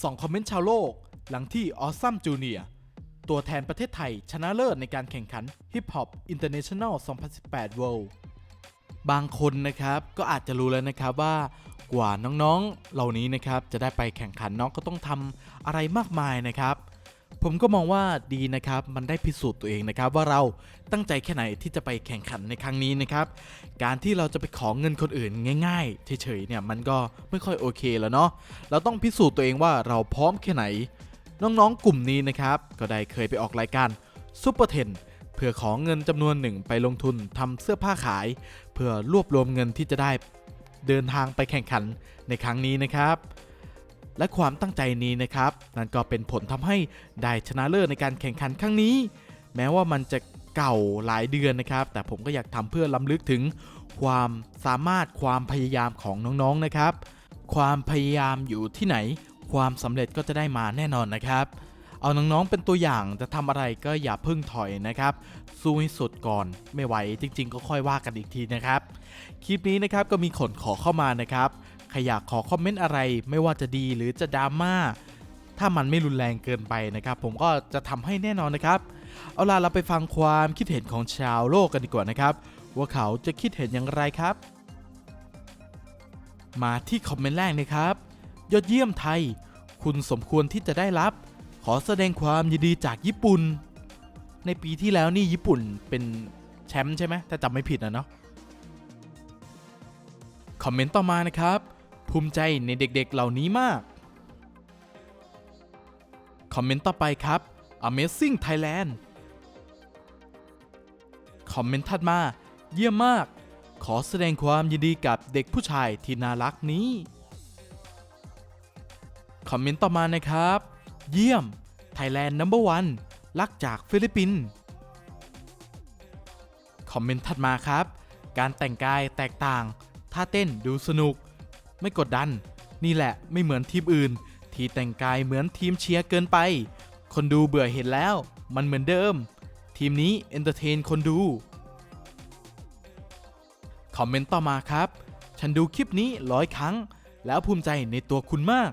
2 คอมเมนต์ชาวโลก หลังที่ออสซัมจูเนียตัวแทนประเทศไทยชนะเลิศในการแข่งขัน Hip Hop International 2018 World บางคนนะครับก็อาจจะรู้แล้วนะครับว่ากว่าน้องๆ เหล่านี้นะครับจะได้ไปแข่งขันน้องก็ต้องทำอะไรมากมายนะครับ ผมก็มองว่าดีนะครับ มันได้พิสูจน์ตัวเองนะครับ ว่าเราตั้งใจแค่ไหนที่จะไปแข่งขันในครั้งนี้นะครับ การที่เราจะไปขอเงินคนอื่นง่ายๆเฉยๆเนี่ยมันก็ไม่ค่อยโอเคแล้วเนาะ เราต้องพิสูจน์ตัวเองว่าเราพร้อมแค่ไหน น้องๆกลุ่มนี้นะครับ ก็ได้เคยไปออกรายการซุปเปอร์เทนเพื่อขอเงินจำนวนหนึ่งไปลงทุนทำเสื้อผ้าขาย เพื่อรวบรวมเงินที่จะได้เดินทางไปแข่งขันในครั้งนี้นะครับ และความตั้งใจนี้นะครับ นั่นก็เป็นผลทำให้ได้ชนะเลิศในการแข่งขันครั้งนี้ แม้ว่ามันจะเก่าหลายเดือนนะครับ แต่ผมก็อยากทำเพื่อล้ำลึกถึง ความสามารถความพยายามของน้องๆนะครับ ความพยายามอยู่ที่ไหน ความสำเร็จก็จะได้มาแน่นอนนะครับ เอาน้องๆเป็นตัวอย่างจะทำอะไรก็อย่าเพิ่งถอยนะครับสู้ให้สุดก่อนไม่ไหวจริง ๆ ก็ค่อยว่ากันอีกทีนะครับ คลิปนี้นะครับก็มีคนขอเข้ามานะครับ ใครอยากขอคอมเมนต์อะไร ไม่ว่าจะดีหรือจะดราม่าถ้ามันไม่รุนแรงเกินไปนะครับ ผมก็จะทำให้แน่นอนนะครับ เอาล่ะเราไปฟังความคิดเห็นของชาวโลกกันดีกว่านะครับ ว่าเขาจะคิดเห็นอย่างไรครับ มาที่คอมเมนต์แรกนะครับ ยอดเยี่ยมไทย คุณสมควรที่จะได้รับ ขอแสดงความยินดีจากญี่ปุ่น ในปีที่แล้วนี่ญี่ปุ่นเป็นแชมป์ใช่ไหมถ้าจำไม่ผิดนะเนาะคอมเมนต์ต่อมานะครับ ภูมิใจในเด็กๆเหล่านี้มาก คอมเมนต์ต่อไปครับ Amazing Thailand คอมเมนต์ถัดมา เยี่ยมมาก ขอแสดงความยินดีกับเด็กผู้ชายที่น่ารักนี้ คอมเมนต์ต่อมานะครับ เยี่ยม Thailand Number One รักจากฟิลิปปินส์คอมเมนต์ถัดมาครับ การแต่งกายแตกต่าง ท่าเต้นดูสนุก ไม่กดดัน นี่แหละไม่เหมือนทีมอื่น ที่แต่งกายเหมือนทีมเชียร์เกินไป คนดูเบื่อเห็นแล้ว มันเหมือนเดิม ทีมนี้เอนเตอร์เทนคนดูคอมเมนต์ต่อมาครับ ฉันดูคลิปนี้ร้อยครั้ง แล้วภูมิใจในตัวคุณมาก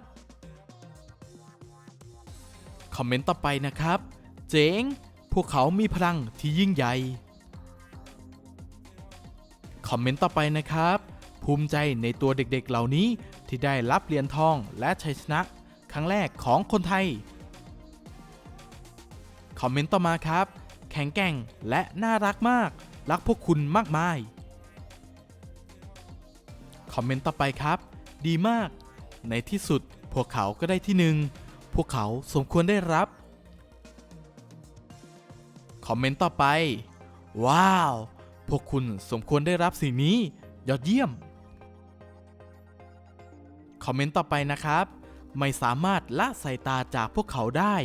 คอมเมนต์ต่อไปนะครับ เจ๋ง พวกเขามีพลังที่ยิ่งใหญ่ คอมเมนต์ต่อไปนะครับ ภูมิใจในตัวเด็กๆเหล่านี้ที่ได้รับเหรียญทองและชัยชนะ ครั้งแรกของคนไทย คอมเมนต์ต่อมาครับ แข็งแกร่งและน่ารักมาก รักพวกคุณมากมาย คอมเมนต์ต่อไปครับ ดีมาก ในที่สุดพวกเขาก็ได้ที่หนึ่งพวกเขาสมควรได้รับ คอมเมนต์ต่อไป ว้าว พวกคุณสมควรได้รับสิ่งนี้ ยอดเยี่ยม คอมเมนต์ต่อไปนะครับ ไม่สามารถละสายตาจากพวกเขาได้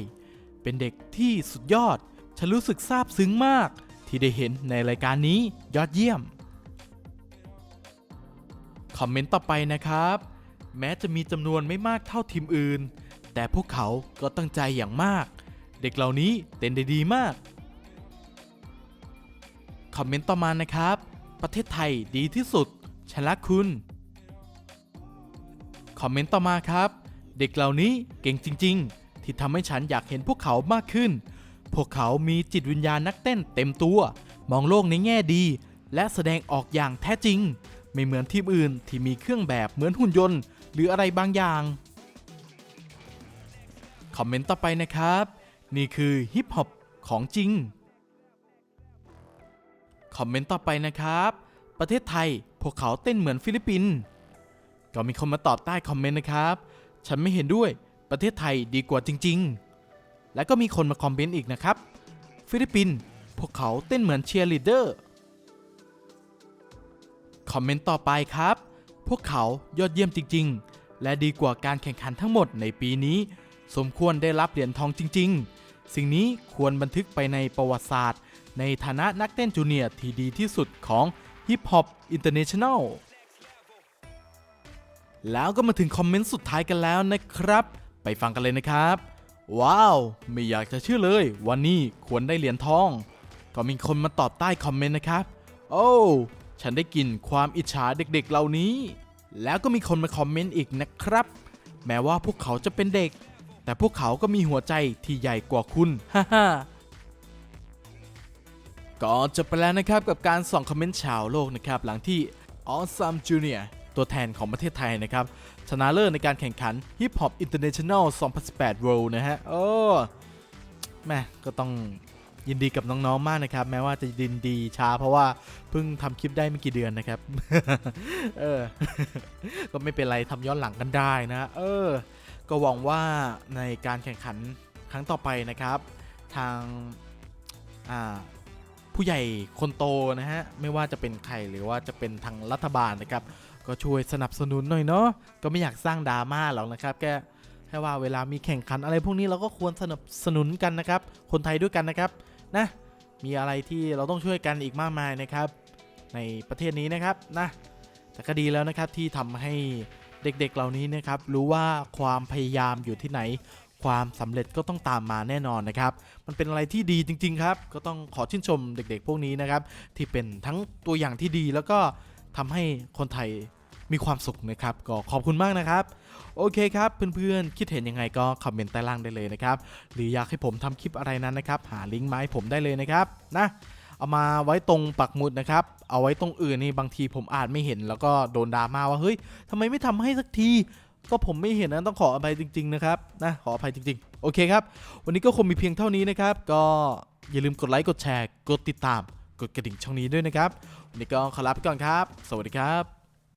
เป็นเด็กที่สุดยอด ฉันรู้สึกซาบซึ้งมาก ที่ได้เห็นในรายการนี้ยอดเยี่ยม คอมเมนต์ต่อไปนะครับ แม้จะมีจำนวนไม่มากเท่าทีมอื่น แต่พวกเขาก็ตั้งใจอย่างมาก เด็กเหล่านี้เต้นได้ดีมาก คอมเมนต์ต่อมานะครับ ประเทศไทยดีที่สุดฉันรักคุณ อมเมนต์ต่อมาครับ เด็กเหล่านี้เก่งจริง ๆ ที่ทำให้ฉันอยากเห็นพวกเขามากขึ้น พวกเขามีจิตวิญญาณนักเต้นเต็มตัว มองโลกในแง่ดี และแสดงออกอย่างแท้จริง ไม่เหมือนทีมอื่นที่มีเครื่องแบบเหมือนหุ่นยนต์ หรืออะไรบางอย่างคอมเมนต์ต่อไปนะครับ นี่คือฮิปฮอปของจริงคอมเมนต์ต่อไปนะครับ ประเทศไทยพวกเขาเต้นเหมือนฟิลิปปินส์ ก็มีคนมาตอบใต้คอมเมนต์นะครับ ฉันไม่เห็นด้วย ประเทศไทยดีกว่าจริง ๆ และก็มีคนมาคอมเมนต์อีกนะครับ ฟิลิปปินส์พวกเขาเต้นเหมือนเชียร์ลีดเดอร์ คอมเมนต์ต่อไปครับ พวกเขายอดเยี่ยมจริง ๆ และดีกว่าการแข่งขันทั้งหมดในปีนี้ สมควรได้รับเหรียญทองจริง ๆ สิ่งนี้ควรบันทึกไปในประวัติศาสตร์ ในฐานะนักเต้นจูเนียร์ที่ดีที่สุดของ Hip Hop International แนล แล้วก็มาถึงคอมเมนต์สุดท้ายกันแล้วนะครับ ไปฟังกันเลยนะครับ ว้าว ไม่อยากจะเชื่อเลยวันนี้ควรได้เหรียญทอง ก็มีคนมาตอบใต้คอมเมนต์นะครับ โอ้ฉันได้กลินความอิจฉาเด็กๆเหล่านี้ แล้วก็มีคนมาคอมเมนต์อีกนะครับ แม้ว่าพวกเขาจะเป็นเด็ก แต่พวกเขาก็มีหัวใจที่ใหญ่กว่าคุณฮ่าฮ่าก็จบไปแล้วนะครับกับการส่องคอมเมนต์ชาวโลกนะครับ หลังที่ Awesome Junior ตัวแทนของประเทศไทยนะครับ ชนะเลิศในการแข่งขัน Hip Hop International 2018 World นะฮะ โอ้แม่ก็ต้องยินดีกับน้องๆมากนะครับ แม้ว่าจะยินดีช้าเพราะว่าเพิ่งทำคลิปได้ไม่กี่เดือนนะครับ เออ ก็ไม่เป็นไรทำย้อนหลังกันได้นะ เออ ก็หวังว่าในการแข่งขันครั้งต่อไปนะครับ ทางอ่า ผู้ใหญ่คนโตนะฮะ ไม่ว่าจะเป็นใครหรือว่าจะเป็นทางรัฐบาลนะครับ ก็ช่วยสนับสนุนหน่อยเนาะก็ไม่อยากสร้างดราม่าหรอกนะครับแค่แค่ว่าเวลามีแข่งขันอะไรพวกนี้เราก็ควรสนับสนุนกันนะครับ คนไทยด้วยกันนะครับนะมีอะไรที่เราต้องช่วยกันอีกมากมายนะครับ ในประเทศนี้นะครับนะแต่ก็ดีแล้วนะครับที่ทำให้เด็กๆ เหล่านี้นะครับรู้ว่าความพยายามอยู่ที่ไหน ความสำเร็จก็ต้องตามมาแน่นอนนะครับ มันเป็นอะไรที่ดีจริง ๆ ครับ ก็ต้องขอชื่นชมเด็กๆ พวกนี้นะครับ ที่เป็นทั้งตัวอย่างที่ดีแล้วก็ทำให้คนไทยมีความสุขนะครับ ก็ขอบคุณมากนะครับ โอเคครับ เพื่อนๆ คิดเห็นยังไงก็คอมเมนต์ใต้ล่างได้เลยนะครับ หรืออยากให้ผมทำคลิปอะไรนั้นนะครับ หาลิงก์มาให้ผมได้เลยนะครับนะเอามาไว้ตรงปักหมุดนะครับ เอาไว้ตรงอื่นนี่บางทีผมอ่านไม่เห็น แล้วก็โดนดราม่าว่าเฮ้ยทำไมไม่ทำให้สักที ก็ผมไม่เห็นนะต้องขออภัยจริง ๆ นะครับนะขออภัยจริง ๆ โอเคครับ วันนี้ก็คงมีเพียงเท่านี้นะครับ ก็อย่าลืมกดไลค์กดแชร์ กดติดตาม กดกระดิ่งช่องนี้ด้วยนะครับ วันนี้ก็ขอลาไปก่อนครับ สวัสดีครับ